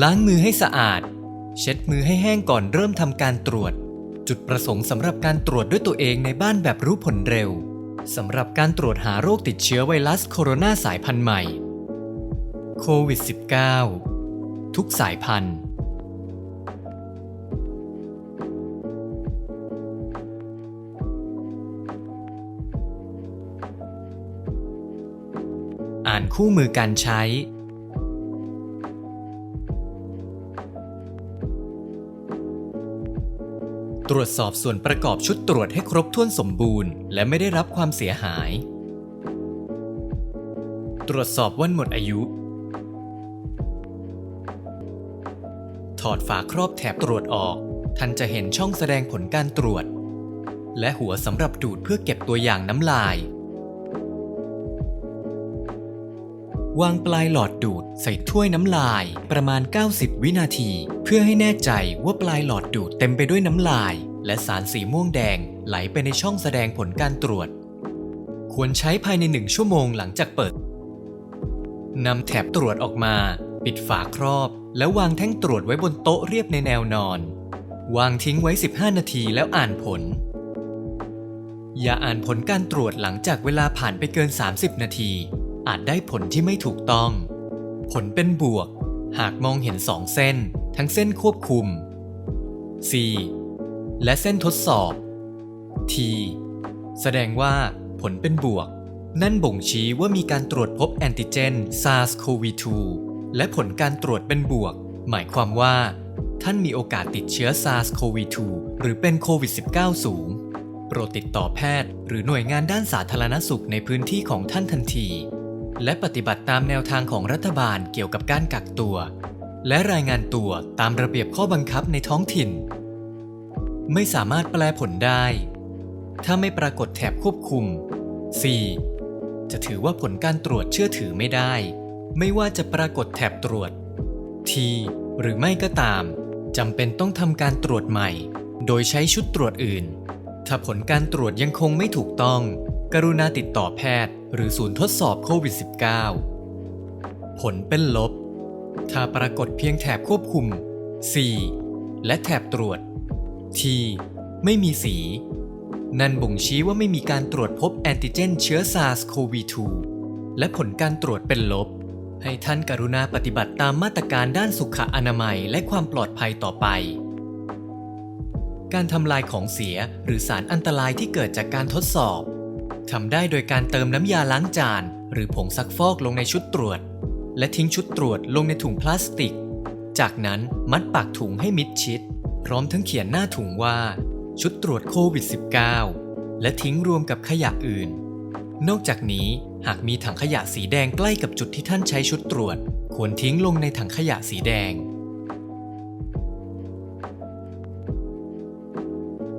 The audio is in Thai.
ล้างมือให้สะอาด เช็ดมือให้แห้งก่อนเริ่มทำการตรวจ จุดประสงค์สำหรับการตรวจด้วยตัวเองในบ้านแบบรู้ผลเร็วสำหรับการตรวจหาโรคติดเชื้อไวรัสโคโรนาสายพันธุ์ใหม่โควิด -19 ทุกสายพันธุ์ อ่านคู่มือการใช้ ตรวจสอบส่วนประกอบชุดตรวจให้ครบถ้วนสมบูรณ์ และไม่ได้รับความเสียหาย ตรวจสอบวันหมดอายุ ถอดฝาครอบแถบตรวจออก ท่านจะเห็นช่องแสดงผลการตรวจ และหัวสำหรับดูดเพื่อเก็บตัวอย่างน้ำลาย วางปลายหลอดดูดใส่ถ้วยน้ำลายประมาณ 90 วินาที เพื่อให้แน่ใจว่าปลายหลอดดูดเต็มไปด้วยน้ำลาย และสารสีม่วงแดงไหลไปในช่องแสดงผลการตรวจ ควรใช้ภายในหนึ่งชั่วโมงหลังจากเปิดนำแถบตรวจออกมา ปิดฝาครอบ แล้ววางแท่งตรวจไว้บนโต๊ะเรียบในแนวนอน วางทิ้งไว้ 15 นาทีแล้วอ่านผล อย่าอ่านผลการตรวจหลังจากเวลาผ่านไปเกิน 30 นาที อาจได้ผลที่ไม่ถูกต้อง ผลเป็นบวก หากมองเห็นสองเส้น ทั้งเส้นควบคุม C และเส้นทดสอบ T แสดงว่าผลเป็นบวก นั่นบ่งชี้ว่ามีการตรวจพบแอนติเจน SARS-CoV-2 และผลการตรวจเป็นบวก หมายความว่า ท่านมีโอกาสติดเชื้อ SARS-CoV-2 หรือเป็นโควิด -19 สูง โปรดติดต่อแพทย์ หรือหน่วยงานด้านสาธารณสุขในพื้นที่ของท่านทันที และปฏิบัติตามแนวทางของรัฐบาลเกี่ยวกับการกักตัว และรายงานตัวตามระเบียบข้อบังคับในท้องถิ่น ไม่สามารถแปลผลได้ ถ้าไม่ปรากฏแถบควบคุม 4. จะถือว่าผลการตรวจเชื่อถือไม่ได้ ไม่ว่าจะปรากฏแถบตรวจ T หรือไม่ก็ตามจำเป็นต้องทำการตรวจใหม่ โดยใช้ชุดตรวจอื่น ถ้าผลการตรวจยังคงไม่ถูกต้อง กรุณาติดต่อแพทย์ หรือศูนย์ทดสอบโควิด -19 ผลเป็นลบ ถ้าปรากฏเพียงแถบควบคุม C และแถบตรวจ T ไม่มีสี นั่นบ่งชี้ว่าไม่มีการตรวจพบแอนติเจนเชื้อ SARS-CoV-2 และผลการตรวจเป็นลบ ให้ท่านกรุณาปฏิบัติตามมาตรการด้านสุขอนามัยและความปลอดภัยต่อไป การทำลายของเสียหรือสารอันตรายที่เกิดจากการทดสอบ ทำได้โดยการเติมน้ำยาล้างจาน หรือผงซักฟอกลงในชุดตรวจ และทิ้งชุดตรวจลงในถุงพลาสติก จากนั้นมัดปากถุงให้มิดชิด พร้อมทั้งเขียนหน้าถุงว่า ชุดตรวจโควิด -19 และทิ้งรวมกับขยะอื่น นอกจากนี้หากมีถังขยะสีแดงใกล้กับจุดที่ท่านใช้ชุดตรวจ ควรทิ้งลงในถังขยะสีแดง